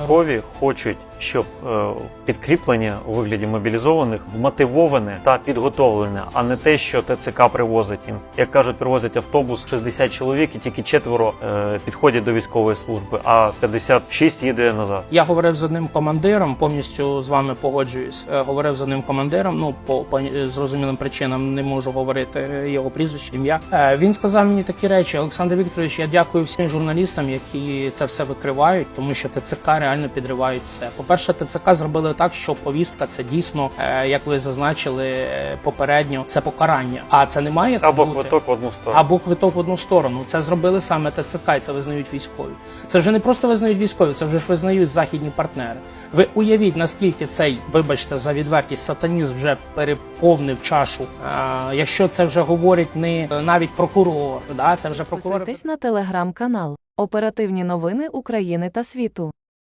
Військові хочуть, щоб е, підкріплення у вигляді мобілізованих вмотивоване та підготовлене, а не те, що ТЦК привозить їм. Як кажуть, привозять автобус 60 чоловік, і тільки четверо е, підходять до військової служби, а 56 їде назад. Я говорив з одним командиром, повністю з вами погоджуюсь. Е, Говорив з одним командиром. Ну по, по зрозумілим причинам не можу говорити його прізвище, ім'я. Він сказав мені такі речі. Олександр Вікторович, я дякую всім журналістам, які це все викривають, тому що ТЦК реально підривають все. По перше, ТЦК зробили так, що повістка це дійсно, е, як ви зазначили е, попередньо, це покарання. А це не має Або бути. квиток в одну сторону. Або квиток в одну сторону. Це зробили саме ТЦК, і це визнають військові. Це вже не просто визнають військові, це вже ж визнають західні партнери. Ви уявіть, наскільки цей, вибачте, за відвертість сатанізм вже переповнив чашу. А, якщо це вже говорить не е, навіть прокурор, да, це вже прокурор. Підписуйтесь на телеграм-канал. Оперативні новини України та світу.